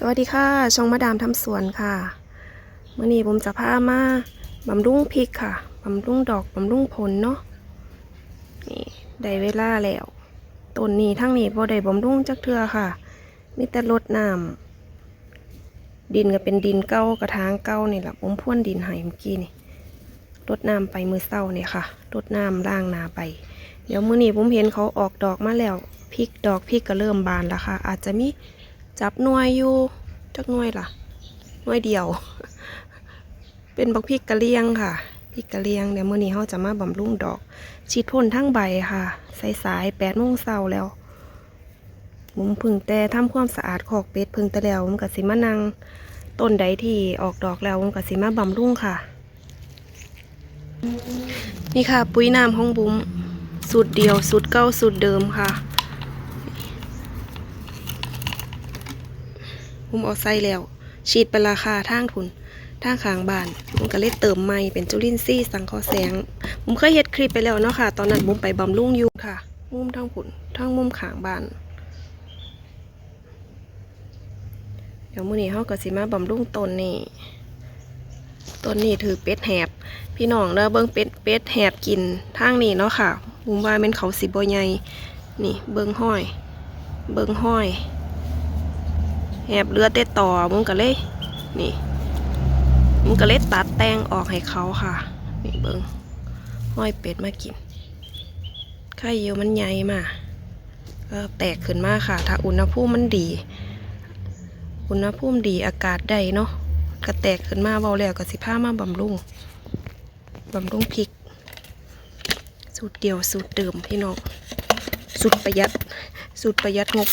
สวัสดีค่ะช่องมาดามทำสวนค่ะเมื่อนี้ผมจะพามาบำรุงพริกค่ะบำรุงดอกบำรุงผลเนาะนี่ได้เวลาแล้วต้นนี้ทั้งนี้พอได้บำรุงจักเทือค่ะมีแต่รดน้ำดินก็เป็นดินเก้ากระถางเก้านี่แหละผมพ่วนดินให้เมื่อกี้นี่รดน้ำไปมือเศร้าเนี่ยค่ะรดน้ำล่างนาไป เดี๋ยวมื้อนี้ผมเห็นเขาออกดอกมาแล้วพริกดอกพริกก็เริ่มบานแล้วค่ะ อาจจะมี จับหน่วยอยู่จักหน่วยล่ะหน่วยเดียว เป็นบักพริกกะเลียงค่ะพริกกะเลียงเดี๋ยวมื้อนี้เขาจะมาบำรุงดอก ฉีดพ่นทั้งใบค่ะ สายสายแปดโมงเช้าแล้วผมพึ่งแต่ทำความสะอาดขอกเป็ดพึ่งแต่แล้วผมกับสิมานังต้นใดที่ออกดอกแล้วผมกับสิมาบำรุงค่ะ นี่ค่ะ ปุ๋ยน้ำของบุ้มสูตรเดียวสูตรเก้าสูตรเดิมค่ะ มเอาใส่แล้ว ฉีดไปราคาทางทุนทางขางบ้านมันก็เลยเติมใหม่เป็นจุลินทรีย์สังเคราะห์แสงบุ้มเคยเฮ็ดคลิปไปแล้วเนาะค่ะ ตอนนั้นบุ้มไปบำรุงอยู่ค่ะ มุมทางผุนทางมุมขางบ้าน เดี๋ยวมื้อนี้เฮาก็สิมาบำรุงต้นนี่ต้นนี้ถือเป็ดแหบ พี่น้องเด้อเบิ่งเป็ดเป็ดแหบกินทางนี้เนาะค่ะบุมว่าเป็นเขาสิบ่ใหญ่นี่เบิ่งห้อย เบิ่งห้อย แหบเลือดได้ต่อมึงก็เลยนี่มึงก็เลยตัดแต่งออกให้เขาค่ะ นี่เบิ่งห้อยเป็ดมากินไข่เยียวมันใหญ่มาก็แตกขึ้นมาค่ะ ถ้าอุณหภูมิมันดี อุณหภูมิดีอากาศได้เนาะก็แตกขึ้นมาเบาแล้วก็สิผ้ามาบำรุงบำรุงพริก สูตรเดียวสูตรเดิมพี่น้องสูตรประหยัดสูตรประหยัดงบ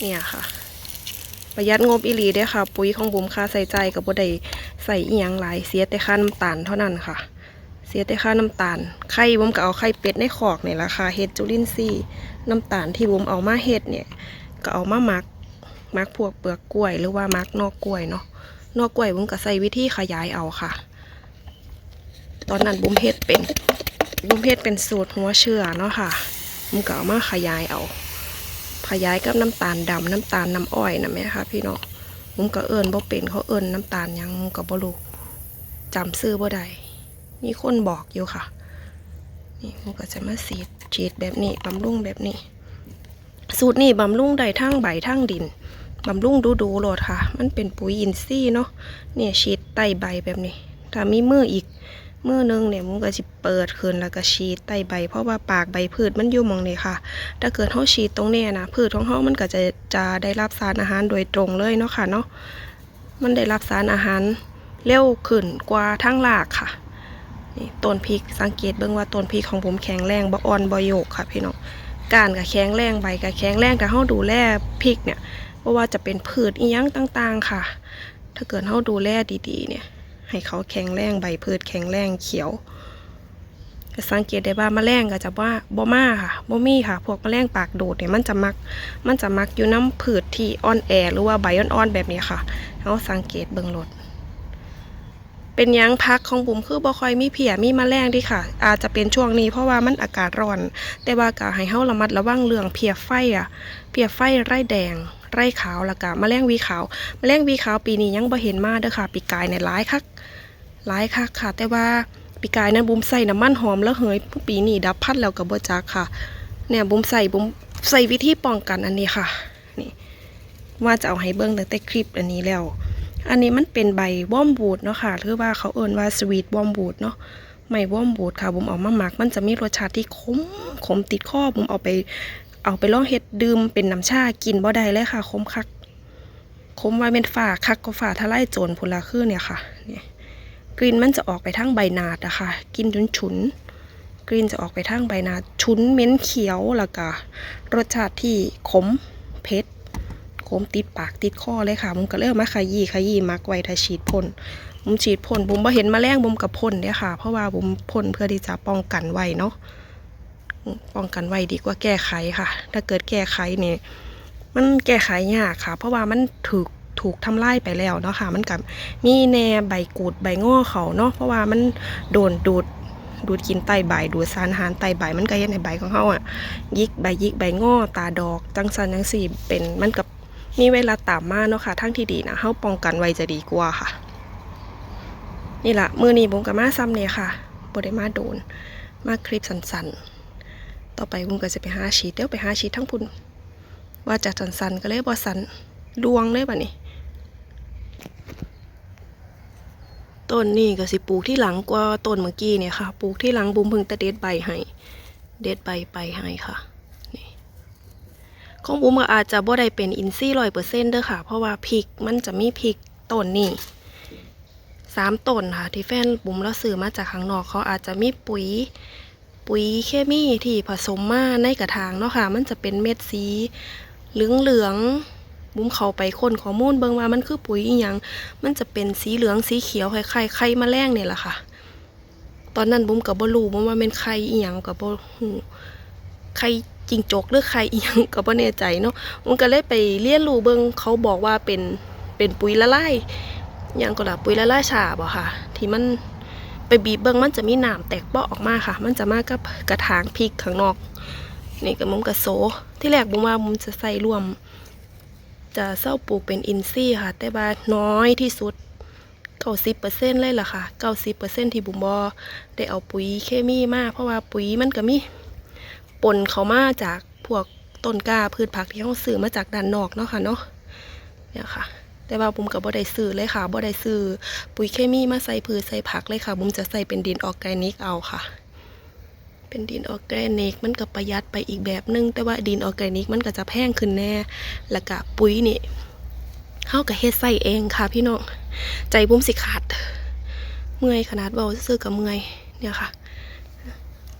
เนี่ยค่ะ ประหยัดงบอีหลีเด้ค่ะ ปุ๋ยของบุ๋มค่าใส่ใจกับบ่ได้ใส่อีหยังหลายเสียแต่ค่าน้ำตาลเท่านั้นค่ะ เสียแต่ค่าน้ำตาลไข่บุ๋มก็เอาไข่เป็ดในขอกนี่แหละค่ะเฮ็ดจุลินทรีย์น้ำตาลที่บุ๋มเอามาเฮ็ดเนี่ย ก็เอามาหมักหมักพวกเปลือกกล้วย หรือว่าหมักนอกกล้วยเนาะนอกกล้วยบุ๋มก็ใส่วิธีขยายเอาค่ะ ตอนนั้นบุ้มเพชรเป็นบุ้มเพชรเป็นสูตรหัวเชื่อเนาะค่ะบุ้มก็เอามาขยายเอา ขยายกับน้ำตาลดำน้ำตาลน้ำอ้อยนะแม่ค่ะพี่น้องบุ้มก็เอิญบ่เป็นเขาเอิญน้ำตาลยังบุ้มก็บ่รู้จำซื้อบ่ได้มีคนบอกอยู่ค่ะ นี่บุ้มก็จะมาสีดฉีดแบบนี้บำรุงแบบนี้ สูตรนี้บำรุงได้ทั้งใบทั้งดินบำรุงดูดูๆโลดค่ะ มันเป็นปุ๋ยอินทรีย์เนาะเนี่ยฉีดใต้ใบแบบนี้ ถ้ามีมืออีก มือหนึงเนี่ยมันก็จะเปิดขึ้นแล้วก็ฉีดใต้ใบ เพราะว่าปากใบพืชมันอยู่มองนี้ค่ะ ถ้าเกิดเขาฉีดตรงเนี้ยนะพืชของเขามันก็จะจะได้รับสารอาหารโดยตรงเลยเนาะค่ะเนาะมันได้รับสารอาหารเร็วขึ้นกว่าทั้งรากค่ะนี่ต้นพริกสังเกตเบิ่งว่าต้นพริกของผมแข็งแรงบ่อ่อนบ่โยกค่ะพี่น้องกานก็แข็งแรงใบก็แข็งแรงแต่เขาดูแลพริกเนี่ยเพราะว่าจะเป็นพืชอีหยังต่างๆค่ะ ถ้าเกิดเขาดูแลดีๆเนี่ย ให้เขาแข็งแรงใบพืชแข็งแรงเขียวสังเกตได้ว่าแมลงก็จะว่าบ่มาค่ะบ่มีค่ะ พวกแมลงปากโดดเนี่ยมันจะมัก มันจะมักอยู่น้ำพืชที่อ่อนแอหรือว่าใบอ่อนๆแบบนี้ค่ะเขาสังเกตเบิ่งรดเป็นยังพักของบุ๋มคือบ่คอยมีเพียมีแมลงดิค่ะ อาจจะเป็นช่วงนี้เพราะว่ามันอากาศร้อน แต่ว่าก็ให้เฮาระมัดระวังเรื่องเพียไฟอะเพียไฟไร่แดง ไร่ขาวแล้วก็แมลงวีขาวมแมลงวีขาวปีนี้ยังบ่เห็นมาเด้อค่ะ ปีกายในยหลายคักหลายคักค่ะ แต่ว่าปีกายนั้นบุ้มใส่น้ำมันหอมแล้วเฮยปีนี้ดับพัดแล้วกับบ่จักค่ะ เนี่ยบุ้มใส่บุ้มใส่วิธีป้องกันอันนี้ค่ะนี่ว่าจะเอาให้เบิ้งตั้งแต่คลิปอันนี้แล้ว อันนี้มันเป็นใบวอมบูดเนาะค่ะหรือว่าเขาเอิ้นว่าสวีทวอมบูดเนาะไม่วอมบูดค่ะบุ้มเอามาหมัก มันจะมีรสชาติที่ขมขมติดคอบุ้มเอาไป เอาไปลองเฮ็ดดื่มเป็นน้ำชากินบ่ได้เลยค่ะขมคักขมไว้เป็นฝาคักก็ฝาทลายโจรพุนละคือเนี่ยค่ะเนี่ยกลิ่นมันจะออกไปทางใบนาดอะค่ะกลิ่นฉุนฉุน กลิ่นจะออกไปทางใบนาดฉุนเหม็นเขียวแล้วก็รสชาติที่ขมเผ็ดขมติดปากติดคอเลยค่ะผมก็เริ่มมาขยี้ขยี้มักไว้ถ้าฉีดพ่นผมฉีดพ่นผมบ่เห็นมแมลงผมกับพ่นเนี่ยค่ะ เพราะว่าผมพ่นเพื่อที่จะป้องกันไว้เนาะ ป้องกันไว้ดีกว่าแก้ไขค่ะ ถ้าเกิดแก้ไขนี่มันแก้ไขยากค่ะ เพราะว่ามันถูกถูกทำลายไปแล้วเนาะค่ะ มันกับมีแน่ใบกูดใบง้อเขาเนาะเพราะว่ามันโดนดูดดูดกินไตใบดูดสารอาหารไตใบมันก็เฮ็ดให้ใบของเขาอะยิกใบยิกใบง้อตาดอกจังสันจังสี่เป็นมันกับมีเวลาตามมาเนาะค่ะทั้งที่ดีนะเฮาป้องกันไว้จะดีกว่าค่ะ นี่ละมือนี้บุมกับมาซ้ำเนี่ยค่ะบ่ได้มาโดน มาคลิปสั้นๆ ต่อไปบุมก็จะไปหาชีดเดี๋ยวไปหาชีดทั้งพุ่นว่าจะสั้นก็เลยบ่สันดวงเลยบัดนี้ต้นนี่ก็สิปลูกที่หลังกว่าต้นเมื่อกี้เนี่ยค่ะ ปลูกที่หลังบุ้มพิ่งต่เด็ดใบให้ เด็ดใบไปให้ค่ะนี่ของบุ้มก็อาจจะบ่ได้เป็นอินซี่ร้อยเปอร์เซ็นต์เด้อค่ะ เพราะว่าพริกมันจะมีพริกต้นนี่สามต้นค่ะ ที่แฟนบุมแล้วซื้อมาจากข้างนอกเขาอาจจะมีปุ๋ย ปุ๋ยเคมีที่ผสมมาในกระถางเนาะค่ะ มันจะเป็นเม็ดสีเหลืองเหลืองๆบุ้มเข้าไปค้นข้อมูลเบิ่งว่ามันคือปุ๋ยอีหยัง มันจะเป็นสีเหลืองสีเขียวคล้ายๆไข่แมลงเนี่ยแหละค่ะ ตอนนั้นบุ้มกับบ่รู้บุมว่าเป็นไข่อีหยังกับบ่ฮู้ไข่จิงจกหรือไข่อีหยังกับบ่แน่ใจเนาะบุ้มก็เลยไปเรียนรู้เบิ่งเขาบอกว่าเป็นเป็นปุ๋ยละลายอหยังก็ล่ะปุ๋ยละลายฉาบอะค่ะ ที่มัน ไปบีบเบิ่งมันจะมีน้ำแตกเปาะออกมาค่ะ มันจะมากับกระถางพริกข้างนอก นี่ก็มุมกับโซ ที่แรกบุมว่าบุมจะใส่รวม จะเศร้าปลูกเป็นอินทรีย์ค่ะ แต่ว่าน้อยที่สุดเก้าสิบเปอร์เซ็นต์เลยล่ะค่ะเก้าสิบเปอร์เซ็นที่บุมบอได้เอาปุ๋ยเคมีมาเพราะว่าปุ๋ยมันก็มีปนเขามาจากพวกต้นกล้าพืชผักที่เขาซื้อมาจากด้านนอกเนาะค่ะเนาะเนี่ยค่ะ แต่ว่าบุมกับบ่ได้ซื้อเลยค่ะบ่ได้ซื้อปุ๋ยเคมีมาใส่พืชใส่ผักเลยค่ะบุมจะใส่เป็นดินออร์แกนิกเอาค่ะ เป็นดินออร์แกนิกมันก็ประหยัดไปอีกแบบนึง แต่ว่าดินออร์แกนิกมันก็จะแพงขึ้นแน่ แล้วก็ปุ๋ยนี่เฮาก็เฮ็ดใส่เองค่ะ พี่น้องใจบุ้มสิขาด เมื่อยขนาดเบาซื้อกับเมื่อยเนี่ยค่ะ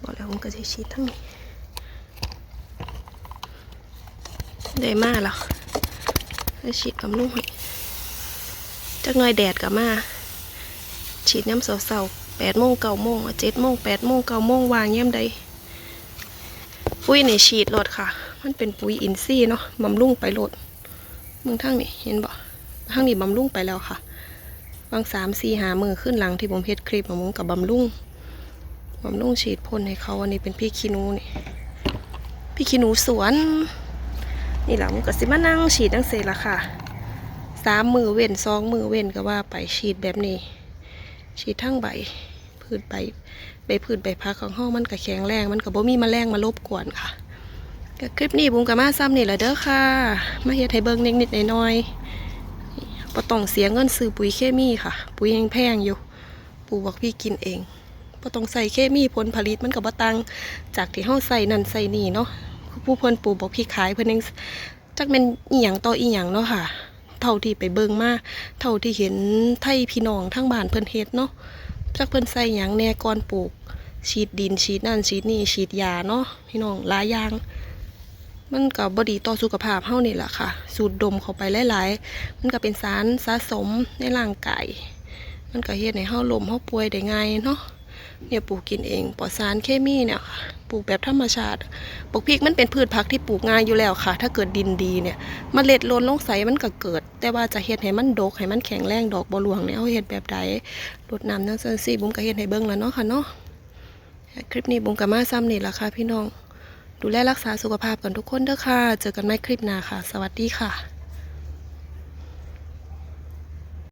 บอกแล้วผมก็จะชีดทั้งนี้ได้มาแล้วได้ฉีดบำรุงให้ จักหน่อยแดดกับมา ฉีดย้ำเสาๆแปดโมงเก้าโมงเจ็ดโมงแปดโมงเก้าโมงวางย้ำใดปุ๋ยในฉีดโลดค่ะ มันเป็นปุ๋ยอินทรีย์เนาะบำรุงไปโลดมึงทั้งนี่เห็นบ่ทั้งนี้บำรุงไปแล้วค่ะบางสามสี่หามือขึ้นหลังที่ผมเฮ็ดคลิปของผมกับบำรุงบำรุงฉีดพ่นให้เขาอันนี้เป็นพี่ขี้หนูนี่พี่ขี้หนูสวน นี่แหละมันก็สิมานั่งฉีดตั้งเสร็จละค่ะ สามมือเว้นสองมือเว้นก็ว่าไปฉีดแบบนี้ ฉีดทั้งใบพืชใบใบพืชใบพักของห้องมันก็แข็งแรงมันก็บ่มีแมลงมารบกวนค่ะก็คลิปนี้บุ้มกับมาซ้ำนี่แหละเด้อค่ะมาเฮ็ดให้เบิ่งนิดๆหน่อยๆบ่ต้องเสียเงินซื้อปุ๋ยเคมีค่ะ ปุ๋ยยังแพงอยู่ปู่บอกพี่กินเองบ่ต้องใส่เคมีผลผลิตมันก็บ่ต่างจากที่เฮาใส่นั่นใส่นี่เนาะผู้เพิ่นปลูกบอกพี่ขายเพิ่นยังจักแม่นอีหยังต่ออีหยังเนาะค่ะ เท่าที่ไปเบิ่งมาเท่าที่เห็นไทยพี่น้องทั้งบ้านเพิ่นเฮ็ดเนาะจักเพิ่นใส่หยังแน่ก่อนปลูก ฉีดดินฉีดนั่นฉีดนี่ฉีดยาเนาะพี่น้องหลายอย่าง มันก็บดีต่อสุขภาพเฮานี่แหละค่ะ สูดดมเข้าไปหลายๆ มันก็เป็นสารสะสมในร่างกายมันก็เฮ็ดให้เฮาลมเฮาป่วยได้ง่ายเนาะ เนี่ยปลูกกินเองปลอดสารเคมีเนี่ยค่ะปลูกแบบธรรมชาติปลูกพริกมันเป็นพืชผักที่ปลูกง่ายอยู่แล้วค่ะ ถ้าเกิดดินดีเนี่ยมเมล็ดโลนลงใสมันก็เกิด แต่ว่าจะเฮ็ดให้มันดกให้มันแข็งแรงดอกบ่หลวงเนี่ยเอาเฮ็ดแบบใดรดน้ำจังเซนซี่บุ้มก็เฮ็ดให้เบิ่งแล้วเนาะค่ะเนาะคลิปนี้บุ้มก็มาซ้ำนี่ละค่ะพี่น้อง ดูแลรักษาสุขภาพกันทุกคนเด้อค่ะ เจอกันใหม่คลิปหน้าค่ะ สวัสดีค่ะ